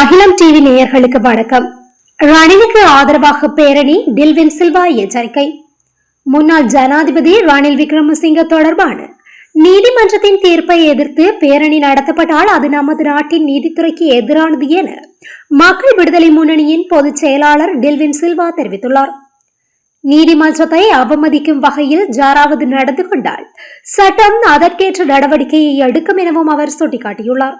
அகிலம் டிவி நேயர்களுக்கு வணக்கம். ரணிலுக்கு ஆதரவாக பேரணி டில்வின் சில்வா எச்சரிக்கை. முன்னாள் ஜனாதிபதி ரணில் விக்ரமசிங்க தொடர்பான நீதிமன்றத்தின் தீர்ப்பை எதிர்த்து பேரணி நடத்தப்பட்டால் அது நமது நாட்டின் நீதித்துறைக்கு எதிரானது என மக்கள் விடுதலை முன்னணியின் பொதுச் செயலாளர் டில்வின் சில்வா தெரிவித்துள்ளார். நீதிமன்றத்தை அவமதிக்கும் வகையில் யாராவது நடந்து கொண்டால் சட்டம் அதற்கேற்ற நடவடிக்கையை எடுக்கும் எனவும் அவர் சுட்டிக்காட்டியுள்ளார்.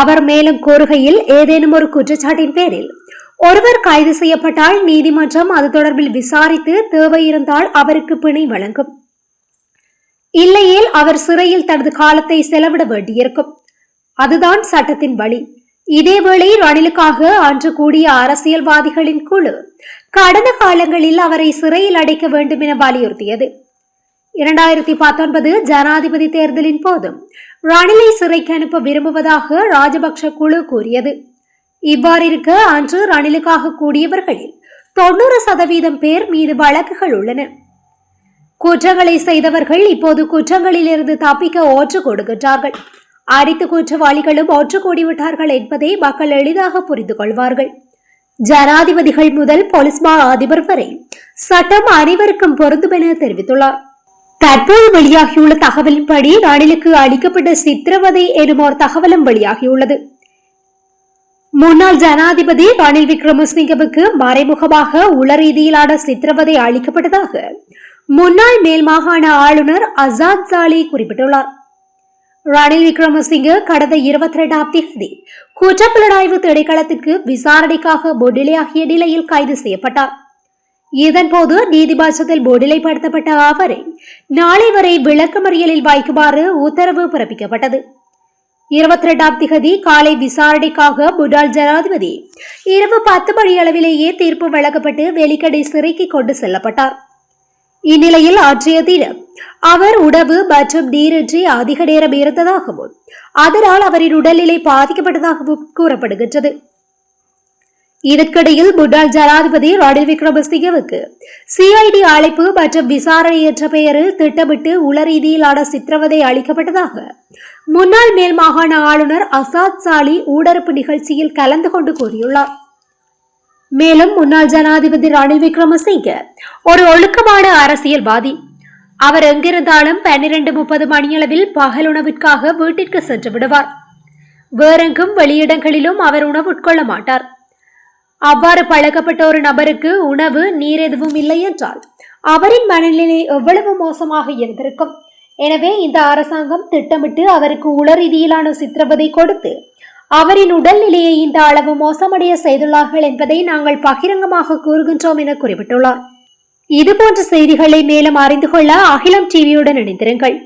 அவர் மேலும் கூறுகையில் ஏதேனும் ஒரு குற்றச்சாட்டின் பேரில் ஒருவர் கைது செய்யப்பட்டால் நீதிமன்றம் அது தொடர்பில் விசாரித்து தேவை இருந்தால் அவருக்கு பிணை வழங்கும். இல்லையேல் அவர் சிறையில் தனது காலத்தை செலவிட வேண்டியிருக்கும். அதுதான் சட்டத்தின் வழி. இதேவேளை ரணிலுக்காக அன்று கூடிய அரசியல்வாதிகளின் குழு கடந்த காலங்களில் அவரை சிறையில் அடைக்க வேண்டும் என வலியுறுத்தியது. இரண்டாயிரத்தி பத்தொன்பது ஜனாதிபதி தேர்தலின் போதும் ரணிலை சிறைக்கு அனுப்ப விரும்புவதாக ராஜபக்ஷ குழு கூறியது. இவ்வாறிருக்க அன்று ரணிலுக்காக கூடியவர்களில் தொண்ணூறு சதவீதம் பேர் மீது வழக்குகள் உள்ளன. குற்றங்களை செய்தவர்கள் இப்போது குற்றங்களிலிருந்து தப்பிக்க ஓற்று கொடுக்கின்றார்கள். அனைத்து குற்றவாளிகளும் ஒன்று கூடிவிட்டார்கள் என்பதை மக்கள் எளிதாக புரிந்து கொள்வார்கள். ஜனாதிபதிகள் முதல் போலீஸ் மா அதிபர் வரை சட்டம் அனைவருக்கும் பொருந்தும் என தெரிவித்துள்ளார். தற்போது வெளியாகியுள்ள தகவலின்படி ரணிலுக்கு அளிக்கப்பட்ட சித்திரவதை எனும் ஒரு தகவலும் வெளியாகியுள்ளது. முன்னாள் ஜனாதிபதி ரணில் விக்ரமசிங்கவுக்கு மறைமுகமாக உள ரீதியிலான சித்திரவதை அளிக்கப்பட்டதாக முன்னாள் மேல் மாகாண ஆளுநர் அசாத் சாலி குறிப்பிட்டுள்ளார். ரணில் விக்ரமசிங்க கடந்த இருபத்தி ரெண்டாம் தேதி குற்றப்புலனாய்வு திணைக்களத்திற்கு விசாரணைக்காக முன்னிலையாகிய நிலையில் கைது செய்யப்பட்டார். இதன்போது நீதிமன்றத்தில் முன்னிலைப்படுத்தப்பட்ட அவரை நாளை வரை விளக்கமறியலில் வைக்குமாறு உத்தரவு பிறப்பிக்கப்பட்டது. இருபத்தி ரெண்டாம் திகதி காலை விசாரணைக்காக முன்னாள் ஜனாதிபதி இரவு பத்து மணி அளவிலேயே தீர்ப்பு வழங்கப்பட்டு வெலிக்கடை சிறைக்கு கொண்டு செல்லப்பட்டார். இந்நிலையில் அன்றைய தினம் அவர் உணவு மற்றும் நீரின்றி அதிக நேரம் இருந்ததாகவும் அதனால் அவரின் உடல்நிலை பாதிக்கப்பட்டதாகவும் கூறப்படுகின்றது. இதற்கிடையில் முன்னாள் ஜனாதிபதி ரணில் விக்ரமசிங்கவுக்கு சிஐடி அழைப்பு மற்றும் விசாரணை என்ற பெயரில் திட்டமிட்டு உள ரீதியிலான சித்திரவதை அளிக்கப்பட்டதாக முன்னாள் மேல் மாகாண ஆளுநர் அசாத் சாலி ஊடறுப்பு நிகழ்ச்சியில் கலந்து கொண்டு கூறியுள்ளார். மேலும் முன்னாள் ஜனாதிபதி ரணில் விக்ரமசிங்க ஒரு ஒழுக்கமான அரசியல்வாதி. அவர் எங்கிருந்தாலும் பன்னிரண்டு முப்பது மணியளவில் பகல் உணவிற்காக வீட்டிற்கு சென்று விடுவார். வேறெங்கும் வெளியிடங்களிலும் அவர் உணவு உட்கொள்ள மாட்டார். அவ்வாறு பழக்கப்பட்ட ஒரு நபருக்கு உணவு நீர் எதுவும் இல்லை என்றால் அவரின் மனநிலை எவ்வளவு மோசமாக இருந்திருக்கும்? எனவே இந்த அரசாங்கம் திட்டமிட்டு அவருக்கு உள ரீதியிலான சித்திரவதை கொடுத்து அவரின் உடல்நிலையை இந்த அளவு மோசமடைய செய்துள்ளார்கள் என்பதை நாங்கள் பகிரங்கமாக கூறுகின்றோம் என குறிப்பிட்டுள்ளார். இதுபோன்ற செய்திகளை மேலும் அறிந்து கொள்ள அகிலம் டிவியுடன் இணைந்திருங்கள்.